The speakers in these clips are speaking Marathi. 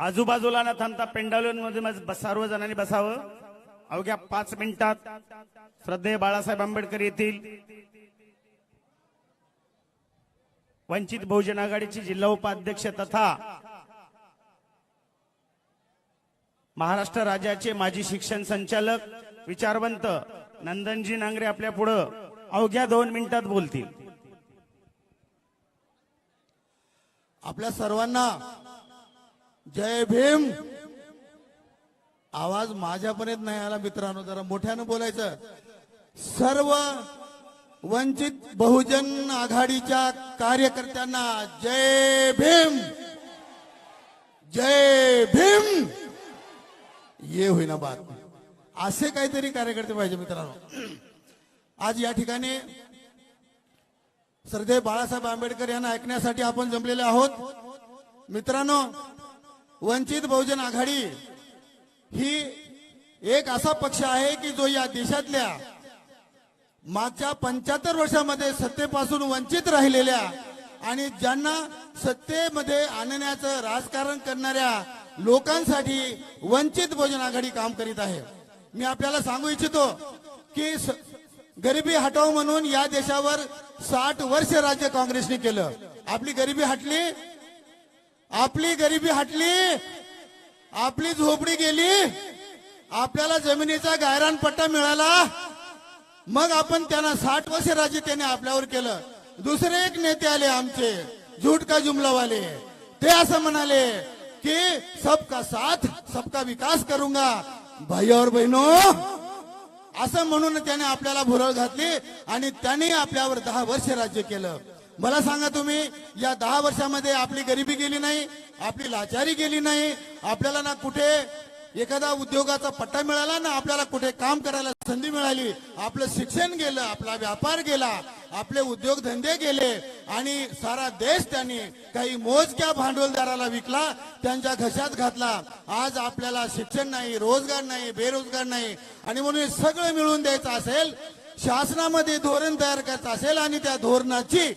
आजूबाजूला न थांबता पेंडालूंमध्ये मज- बस- सर्वजणांनी बसावं. अवघ्या पाच मिनिटात श्रद्धेय बाळासाहेब आंबेडकर येथील वंचित बहुजन आघाडीचे जिल्हा उपाध्यक्ष तथा महाराष्ट्र राज्याचे माजी शिक्षण संचालक विचारवंत नंदनजी नांगरे आपल्या पुढं अवघ्या दोन मिनिटात बोलतील. आपल्या सर्वांना जय भीम. आवाज माझ्यापर्यंत नाही आला मित्रांनो जरा मोठ्यानं बोलायचं. सर्व वंचित बहुजन आघाडीच्या कार्यकर्त्यांना जय भीम. जय भीम. ये होईना बात. असे काहीतरी कार्यकर्ते पाहिजे मित्रांनो. आज या ठिकाणी सरदेव बाळासाहेब आंबेडकर यांना ऐकण्यासाठी आपण जमलेले आहोत. मित्रांनो वंचित बहुजन आघाडी ही एक असा पक्ष आहे की जो या देशातल्या मागच्या पंच्याहत्तर वर्षामध्ये सत्तेपासून वंचित राहिलेल्या आणि ज्यांना सत्तेमध्ये आणण्याचं राजकारण करणाऱ्या लोकांसाठी वंचित बहुजन आघाडी काम करीत आहे. मी आपल्याला सांगू इच्छितो की गरिबी हटाव म्हणून या देशावर साठ वर्ष राज्य काँग्रेसने केलं. आपली गरिबी हटली आपली गरिबी हटली आपली झोपडी गेली आपल्याला जमिनीचा गायरान पट्टा मिळाला मग आपण त्यांना साठ वर्ष राज्य त्याने आपल्यावर केलं. दुसरे एक नेते आले आमचे झूट का जुमलावाले. ते असं म्हणाले की सबका साथ सबका विकास करूंगा. भाई और बहिनो असं म्हणून त्याने आपल्याला भुरळ घातली आणि त्याने आपल्यावर दहा वर्ष राज्य केलं. मला सांगा तुम्ही या दहा वर्षामध्ये आपली गरिबी गेली नाही आपली लाचारी गेली नाही आपल्याला ना कुठे एखादा उद्योगाचा पट्टा मिळाला ना आपल्याला कुठे काम करायला संधी मिळाली आपलं शिक्षण गेलं आपला व्यापार गेला आपले उद्योगधंदे गेले आणि सारा देश त्यांनी काही मोजक्या भांडवलदाराला विकला त्यांच्या घशात घातला. आज आपल्याला शिक्षण नाही रोजगार नाही बेरोजगार नाही आणि म्हणून सगळं मिळून द्यायचं असेल शासनामध्ये धोरण तयार करायचं असेल आणि त्या धोरणाची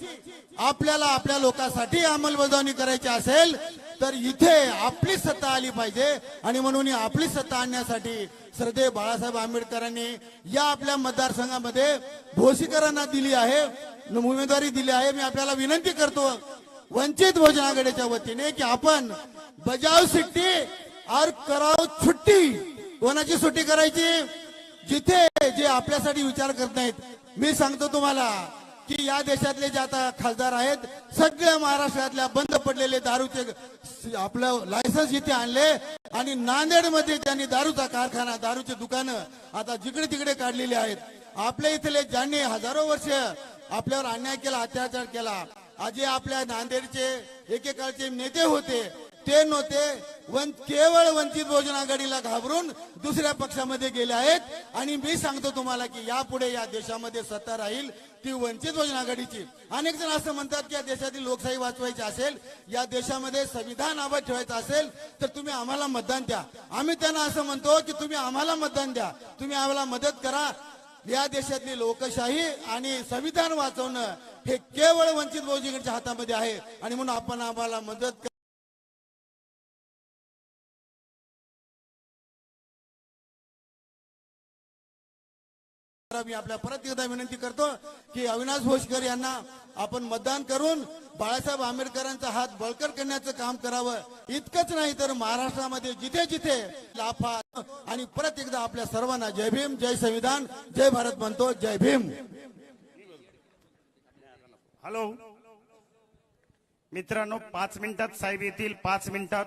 आपल्याला आपल्या लोकांसाठी अंमलबजावणी करायची असेल तर इथे आपली सत्ता आली पाहिजे. आणि म्हणून आपली सत्ता आणण्यासाठी श्रद्धे बाळासाहेब आंबेडकरांनी या आपल्या मतदारसंघामध्ये भोसीकरांना दिली आहे उमेदवारी दिली आहे. मी आपल्याला विनंती करतो वंचित भोजन आघाडीच्या वतीने की आपण बजाव सिट्टी और कराव सुट्टी कोणाची सुट्टी करायची? जिथे जे आपल्यासाठी विचार करत नाहीत मी सांगतो तुम्हाला की या देशातले जे आता खासदार आहेत सगळ्या महाराष्ट्रातल्या बंद पडलेले दारूचे आपलं लायसन्स इथे आणले आणि नांदेडमध्ये त्यांनी दारूचा कारखाना दारूचे दुकानं आता जिकडे तिकडे काढलेली आहेत. आपल्या इथले ज्यांनी हजारो वर्ष आपल्यावर अन्याय केला अत्याचार केला आज आपल्या नांदेडचे एकेकाळचे नेते होते ते नव्हते वन केवळ वंचित बहुजन आघाडीला घाबरून दुसऱ्या पक्षामध्ये गेले आहेत. आणि मी सांगतो तुम्हाला की यापुढे या देशामध्ये सत्ता राहील ती वंचित बहुजन आघाडीची. अनेक जण असं म्हणतात की या देशातील लोकशाही वाचवायची असेल या देशामध्ये संविधान आबाद ठेवायचं असेल तर तुम्ही आम्हाला मतदान द्या. आम्ही त्यांना असं म्हणतो की तुम्ही आम्हाला मतदान द्या. तुम्ही आम्हाला मदत करा. या देशातली लोकशाही आणि संविधान वाचवणं हे केवळ वंचित बहुजनच्या हातामध्ये आहे. आणि म्हणून आपण आम्हाला मदत मी आपल्या परत एकदा विनंती करतो की अविनाश भोसकर यांना आपण मतदान करून बाळासाहेब आंबेडकरांचा हात बळकट करण्याचं काम करावं. इतकंच नाही तर महाराष्ट्रामध्ये जिथे जिथे लाफा आणि परत एकदा आपल्या सर्वांना जय भीम जय संविधान जय भारत म्हणतो जय भीम. हॅलो. मित्रांनो पाच मिनिटात साहेब येतील पाच मिनिटात.